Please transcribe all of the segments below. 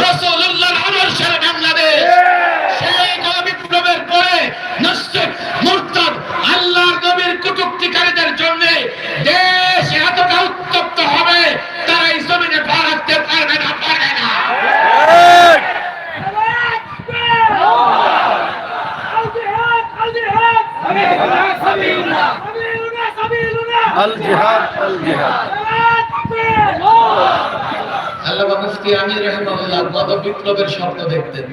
রসুল্লাহর আদর্শের বাংলাদেশ। সেই গণবিপ্লবের পরে নষ্ট মুরতাদ আল্লাহর নবীর কটুক্তিকারীদের জন্য দেশ এতটা উত্তপ্ত হবে তারা এই জমিনে পা রাখতে পারবে না পারবে না। আল জিহাদ। বিপ্লবের দেখতেন।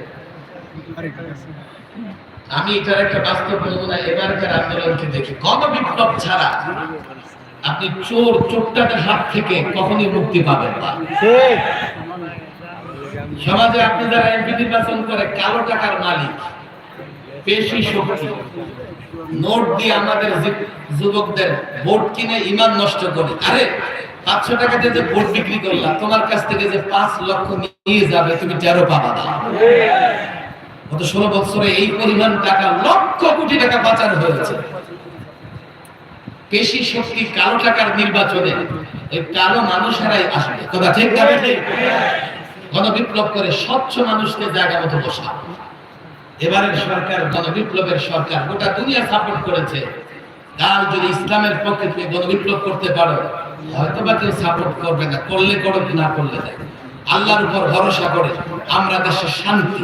আমি এটার একটা বাস্তব এবারকার আন্দোলনকে দেখি। বিপ্লব ছাড়া আপনি চোর চোরটাদের হাত থেকে কখনই মুক্তি পাবেন না। সমাজে আপনি যারা এমপি নির্বাচন করে, কালো টাকার মালিক, পেশি শক্তি, নোট দিয়ে আমাদের যুবকদের ভোট কিনে ইমান নষ্ট করে। আরে পাঁচশো টাকা দিয়ে যে ভোট বিক্রি করলাম, তোমার কাছ থেকে যে পাঁচ লক্ষ নিয়ে যাবে, তুমি টেরো পাবা না। গত ষোলো বছরে এই পরিমাণ টাকা লক্ষ কোটি টাকা পাচার হয়েছে। পেশি শক্তি কালো টাকার নির্বাচনে এই কালো মানুষেরাই আসবে। কথা ঠিক না গণবিপ্লব করে স্বচ্ছ মানুষকে জায়গা মতো বসা এবারের সরকার, গণবিপ্লবের সরকার গোটা দুনিয়া সাপোর্ট করেছে। কাল যদি ইসলামের পক্ষে তুমি গণবিপ্লব করতে পারো হয়তো বা কেউ সাপোর্ট করবে না। করলে করো কি না করলে দেয় আল্লাহর উপর ভরসা করে আমরা দেশের শান্তি,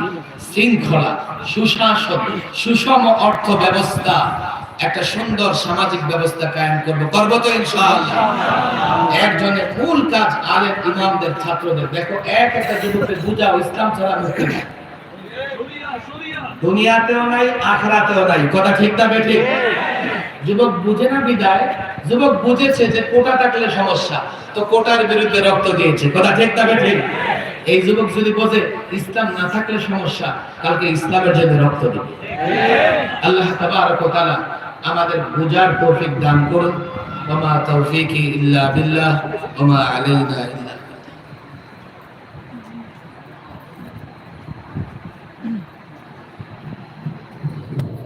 শৃঙ্খলা, সুশাসন, সুষম অর্থ ব্যবস্থা, একটা সুন্দর সামাজিক ব্যবস্থা কায়েম করব। করব তো ইনশাআল্লাহ। একজনের মূল কাজ আলেম ইমামদের ছাত্রদের। দেখো, এক একটা যুবকের বুঝাও, ইসলাম ছাড়া মুক্তি নেই। দুনিয়াতেও নাই, আখরাতেও নাই। কথা ঠিক না বেঠিক? যুবক বুঝে না বিদায়, যুবক বুঝেছে যে কোটা থাকলে সমস্যা। তো কোটার বিরুদ্ধে রক্ত দিয়েছে কথা ঠিক না বেঠিক এই যুবক যদি বোঝে ইসলাম না থাকলে সমস্যা, কালকে ইসলামের জন্য রক্ত দিবে। আল্লাহ তাবারক ওয়া তাআলা আমাদের বুঝার তৌফিক দান করুন। ওমা তৌফিকি ইল্লা বিল্লাহ, ওমা আলাইনা ইল্লা